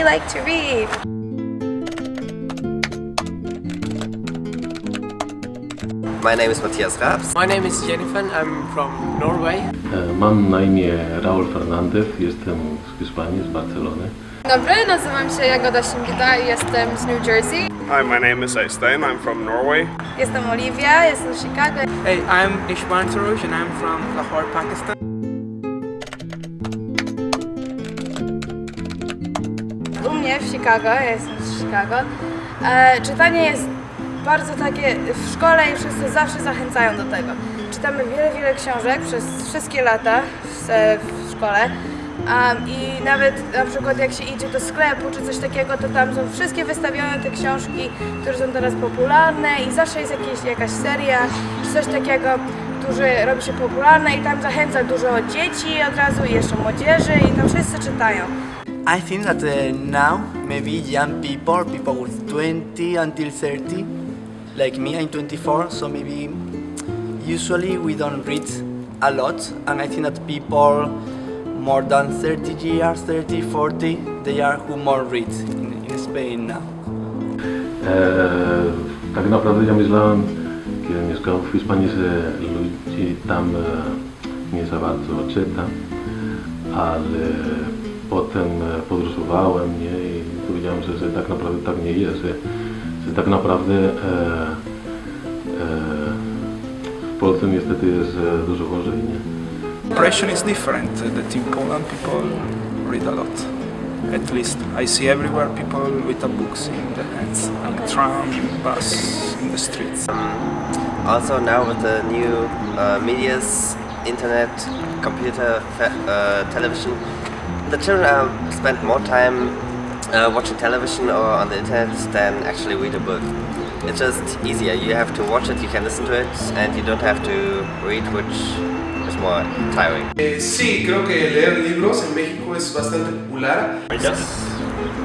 you like to read? My name is Matthias Raps. My name is Jennifer. I'm from Norway. E, Mam na imię Raul Fernandez, jestem z Hiszpanii, z Barcelony. Dobry, nazywam się Jagoda Singita i jestem z New Jersey. Hi, my name is Eystein. I'm from Norway. Jestem Olivia, jestem z Chicago. Hey, I'm Ishwan Sarosh and I'm from Lahore, Pakistan. W Chicago, ja jestem z Chicago, e, czytanie jest bardzo takie w szkole i wszyscy zawsze zachęcają do tego. Czytamy wiele, wiele książek przez wszystkie lata w, w szkole. Um, I nawet na przykład jak się idzie do sklepu czy coś takiego, to tam są wszystkie wystawione te książki, które są teraz popularne i zawsze jest jakieś, jakaś seria czy coś takiego, które robi się popularne i tam zachęca dużo dzieci od razu i jeszcze młodzieży i tam wszyscy czytają. I think that uh, now maybe young people, people with 20 until 30, like me, I'm 24, so maybe usually we don't read a lot, and I think that people more than 30 years, 30, 40, they are who more read in, in Spain now. E, tak naprawdę ja myślałem, kiedy mieszkałem w Hiszpanii, że ludzi tam e, nie za bardzo czyta, ale potem e, podróżowałem nie, i powiedziałem, że, że tak naprawdę tak nie jest, że, że tak naprawdę e, e, w Polsce niestety jest e, dużo gorzej. Nie? impression is different that in Poland people read a lot. At least I see everywhere people with a books in their hands, on the tram, bus, in the streets. Also now with the new uh, medias, internet, computer, uh, television, the children uh, spend more time uh, watching television or on the internet than actually read a book. It's just easier. You have to watch it, you can listen to it, and you don't have to read, which is more tiring. Eh, sí, creo que leer libros en México es bastante popular. I guess.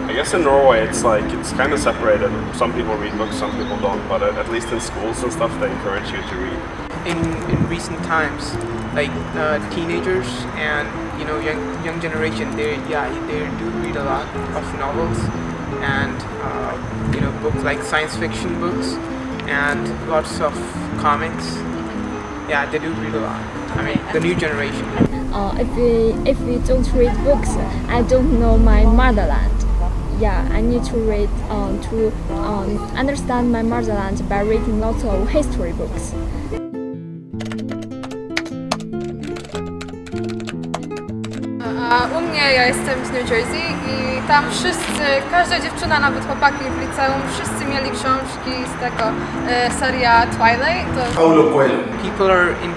I guess in Norway it's like it's kind of separated. Some people read books, some people don't. But at, at least in schools and stuff, they encourage you to read. In in recent times, like uh, teenagers and you know young young generation, they yeah they do read a lot of novels and uh, you know books like science fiction books and lots of comics. Yeah, they do read a lot. I mean, the new generation. uh, if we if we don't read books, I don't know my motherland. Yeah, I need to read um, to um, understand my motherland by reading lots of history books. Mnie ja jestem z New Jersey i tam wszyscy, każda dziewczyna, nawet chłopaki w liceum, wszyscy mieli książki z tego e, seria Twilight. To Paulo Coelho. People are in,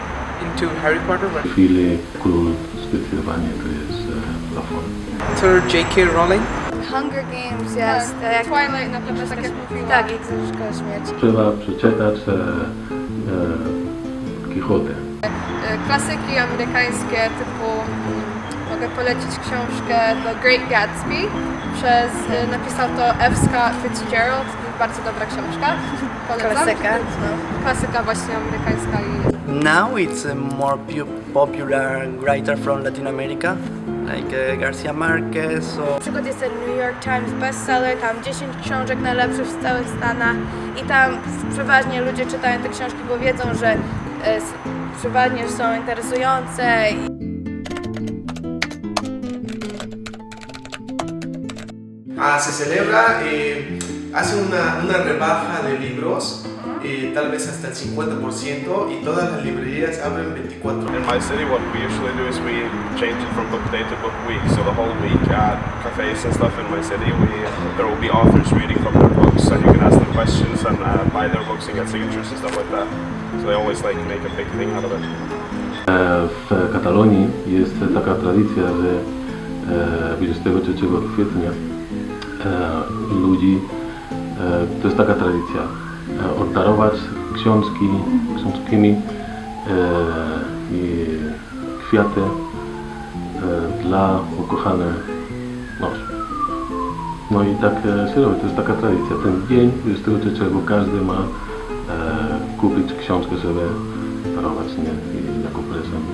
into Harry Potter. W chwili król zdecydowanie to jest e, Lafon. Author J.K. Rowling. Hunger Games jest. tak, jak- Twilight na pewno tak jak mówiła. Tak, i Książka Śmierci. Trzeba przeczytać e, e, Quixote. E, klasyki amerykańskie typu mm, mogę polecić książkę The Great Gatsby przez e, napisał to F. Scott Fitzgerald, bardzo dobra książka. Polecam. Klasyka. No. Klasyka właśnie amerykańska i Now it's a more pu- popular writer from Latin America, like uh, Garcia Marquez or Na przykład jest ten New York Times bestseller, tam 10 książek najlepszych w całych Stanach i tam przeważnie ludzie czytają te książki, bo wiedzą, że e, przeważnie są interesujące Ah, se celebra, eh, hace una, una rebaja de libros, eh, tal vez hasta el 50%, y todas las librerías abren 24 In my city, what we usually do is we change it from book day to book week. So the whole week at cafes and stuff in my city, we there will be authors reading from their books, and you can ask them questions and uh, buy their books and get signatures and stuff like that. So they always like make a big thing out of it. W Katalonii jest taka tradycja, że e, 23 kwietnia e, ludzi, e, to jest taka tradycja, e, oddarować książki, książkami e, i kwiaty e, dla ukochanej osób. No i tak e, się robi, to jest taka tradycja. Ten dzień 23 każdy ma e, kupić książkę, żeby darować nie? I jako prezent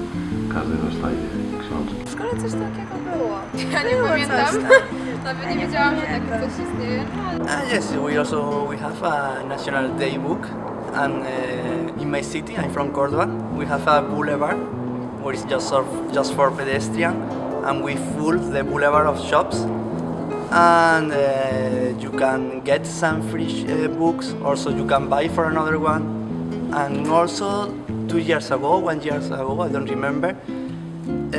każdy dostaje książkę. w szkole coś takiego było. Ja nie Było pamiętam. Coś tam. Nawet nie wiedziałam, że takie coś istnieje. Uh, yes, we also we have a national day book, and uh, in my city, I'm from Córdoba, we have a boulevard where it's just for, just for pedestrian, and we full the boulevard of shops, and uh, you can get some free uh, books. Also, you can buy for another one, and also two years ago, one years ago, I don't remember, uh,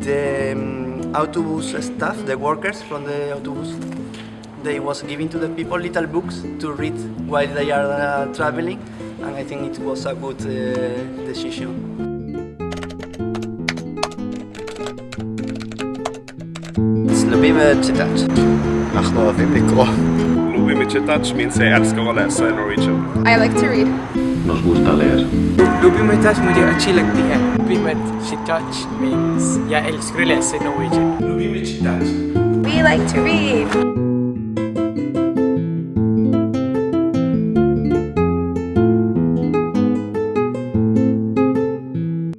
the um, autobus staff, the workers from the autobus, they was giving to the people little books to read while they are uh, traveling, and I think it was a good uh, decision. Lubimy czytać. Ach, no. Lubimy means eh, I in I like to read. Nos gusta leer. Dubimetas मुझे अच्छी लगती है Lubimet Chitach means jag älskar att läsa i Norwegian. Lubimy czytać. We like to read.